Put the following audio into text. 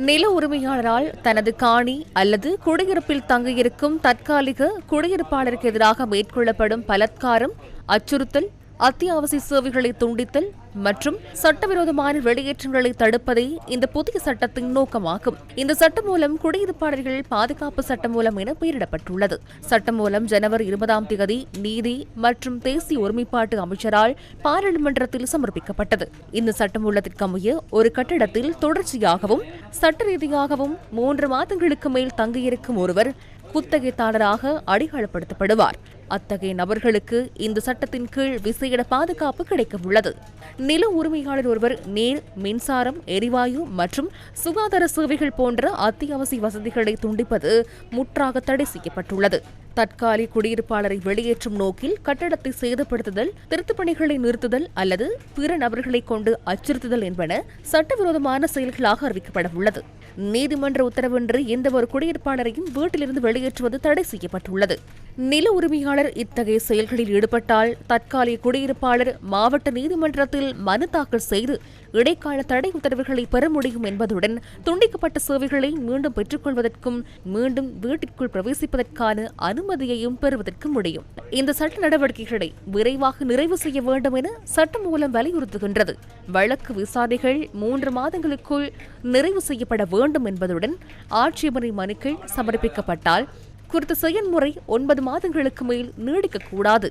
நில உரிமையாளரால் தனது காணி அல்லது குடியிருப்பில் தங்கியிருக்கும் தற்காலிக குடியிருப்பாளருக்கு எதிராக மேற்கொள்ளப்படும் பலத்காரம் அச்சுறுத்தல் அத்தியாவசிய சேவைகளை துண்டித்தல் மற்றும் சட்டவிரோதமான வெளியேற்றங்களை தடுப்பதே இந்த புதிய சட்டத்தின் நோக்கமாகும். இந்த சட்டம் மூலம் குடியிருப்பாளர்கள் பாதுகாப்பு சட்டம் மூலம் என பெயரிடப்பட்டுள்ளது. சட்டம் மூலம் ஜனவரி இருபதாம் தேதி நீதி மற்றும் தேசிய ஒருமைப்பாட்டு அமைச்சரால் பாராளுமன்றத்தில் சமர்ப்பிக்கப்பட்டது. இந்த சட்டமூலத்திற்கு அமைய ஒரு கட்டிடத்தில் தொடர்ச்சியாகவும் சட்ட ரீதியாகவும் மூன்று மாதங்களுக்கு மேல் தங்கியிருக்கும் ஒருவர் குத்தகைத்தாளராக அடிகளப்படுத்தப்படுவார் அத்தகைய நபர்களுக்கு இந்த சட்டத்தின் கீழ் விசேட பாதுகாப்பு கிடைக்க உள்ளது நில உரிமையாளர் ஒருவர் நீர் மின்சாரம் எரிவாயு மற்றும் சுகாதார சேவைகள் போன்ற அத்தியாவசிய வசதிகளை துண்டிப்பது முற்றாக தடை செய்யப்பட்டுள்ளது. தற்காலிக குடியிருப்பாளரை வெளியேற்றும் நோக்கில் கட்டடத்தை சேதப்படுத்துதல் திருத்தப்பணிகளை நிறுத்துதல் அல்லது பிற நபர்களை கொண்டு அச்சுறுத்துதல் என்பன சட்டவிரோதமான செயல்களாக அறிவிக்கப்பட உள்ளது நீதிமன்ற உத்தரவின்றி எந்த ஒரு குடியிருப்பாளரையும் வீட்டிலிருந்து வெளியேற்றுவது தடை செய்யப்பட்டுள்ளது. நில உரிமையாளர் இத்தகைய செயல்களில் ஈடுபட்டால் தற்காலிக குடியிருப்பாளர் மாவட்ட நீதிமன்றத்தில் மனு தாக்கல் செய்து இடைக்கால தடை உத்தரவுகளை பெற முடியும் என்பதுடன் துண்டிக்கப்பட்ட சேவைகளை மீண்டும் பெற்றுக்கொள்வதற்கும் மீண்டும் வீட்டிற்குள் பிரவேசிப்பதற்கான அனுமதியையும் பெறுவதற்கு முடியும். இந்த சட்ட நடவடிக்கைகளை விரைவாக நிறைவு செய்ய வேண்டும் என சட்டம் மூலம் வலியுறுத்துகின்றது. வழக்கு விசாரணைகள் மூன்று மாதங்களுக்குள் நிறைவு செய்யப்பட வேண்டும் என்பதுடன் ஆட்சேபனை மனுக்கள் சமர்ப்பிக்கப்பட்டால் குறித்த செயல்முறை ஒன்பது மாதங்களுக்கு மேல் நீடிக்கக்கூடாது.